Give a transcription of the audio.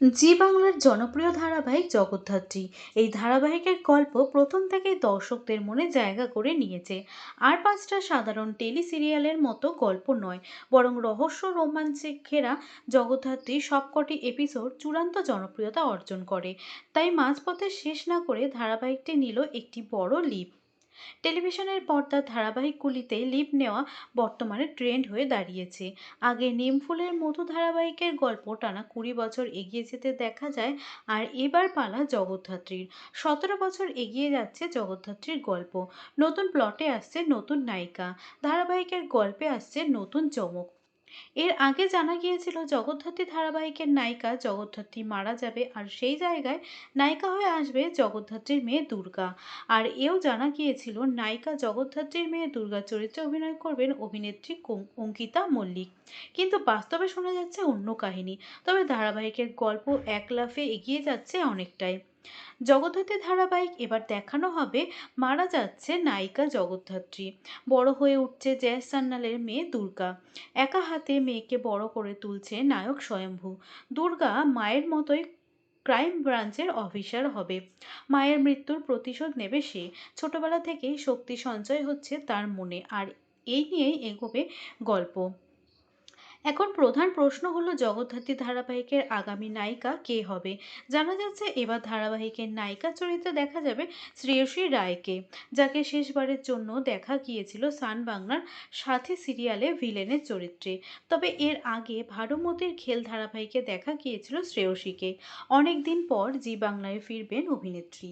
জি বাংলার জনপ্রিয় ধারাবাহিক জগদ্ধাত্রী। এই ধারাবাহিকের গল্প প্রথম থেকেই দর্শকদের মনে জায়গা করে নিয়েছে। আর পাঁচটা সাধারণ টেলি সিরিয়ালের মতো গল্প নয়, বরং রহস্য রোমাঞ্চে ঘেরা জগদ্ধাত্রী সবকটি এপিসোড চূড়ান্ত জনপ্রিয়তা অর্জন করে। তাই মাঝপথে শেষ না করে ধারাবাহিকটি নিল একটি বড় লিপ। টেলিভিশনের পর্দার ধারাবাহিকগুলিতে লিপ নেওয়া বর্তমানে ট্রেন্ড হয়ে দাঁড়িয়েছে। আগে নিমফুলের মতো ধারাবাহিকের গল্প টানা কুড়ি বছর এগিয়ে যেতে দেখা যায়, আর এবার পালা জগদ্ধাত্রীর। সতেরো বছর এগিয়ে যাচ্ছে জগদ্ধাত্রীর গল্প। নতুন প্লটে আসছে নতুন নায়িকা। ধারাবাহিকের গল্পে আসছে নতুন চমক। এর আগে জানা গিয়েছিল জগদ্ধাত্রী ধারাবাহিকের নায়িকা জগদ্ধাত্রী মারা যাবে আর সেই জায়গায় নায়িকা হয়ে আসবে জগদ্ধাত্রীর মেয়ে দুর্গা। আর এও জানা গিয়েছিল নায়িকা জগদ্ধাত্রীর মেয়ে দুর্গা চরিত্রে অভিনয় করবেন অভিনেত্রী অঙ্কিতা মল্লিক। কিন্তু বাস্তবে শোনা যাচ্ছে অন্য কাহিনী। তবে ধারাবাহিকের গল্প এক লাফে এগিয়ে যাচ্ছে অনেকটাই। জগদ্ধাত্রী ধারাবাহিক এবার দেখানো হবে মারা যাচ্ছে নায়িকা জগদ্ধাত্রী। বড় হয়ে উঠছে জয় সান্যালের মেয়ে দুর্গা। একা হাতে মেয়েকে বড় করে তুলছে নায়ক স্বয়ম্ভু। দুর্গা মায়ের মতোই ক্রাইম ব্রাঞ্চের অফিসার হবে। মায়ের মৃত্যুর প্রতিশোধ নেবে সে। ছোটবেলা থেকেই শক্তি সঞ্চয় হচ্ছে তার মনে। আর এই নিয়েই এগোবে গল্প। এখন প্রধান প্রশ্ন হলো জগদ্ধাত্রী ধারাবাহিকের আগামী নায়িকা কে হবে? জানা যাচ্ছে এবার ধারাবাহিকের নায়িকা চরিত্রে দেখা যাবে শ্রেয়সী রায়কে, যাকে শেষবারের জন্য দেখা গিয়েছিল সান বাংলার সাথী সিরিয়ালে ভিলেনের চরিত্রে। তবে এর আগে ভানুমতির খেল ধারাবাহিকে দেখা গিয়েছিল শ্রেয়সীকে। অনেক দিন পর জি বাংলায় ফিরবেন অভিনেত্রী।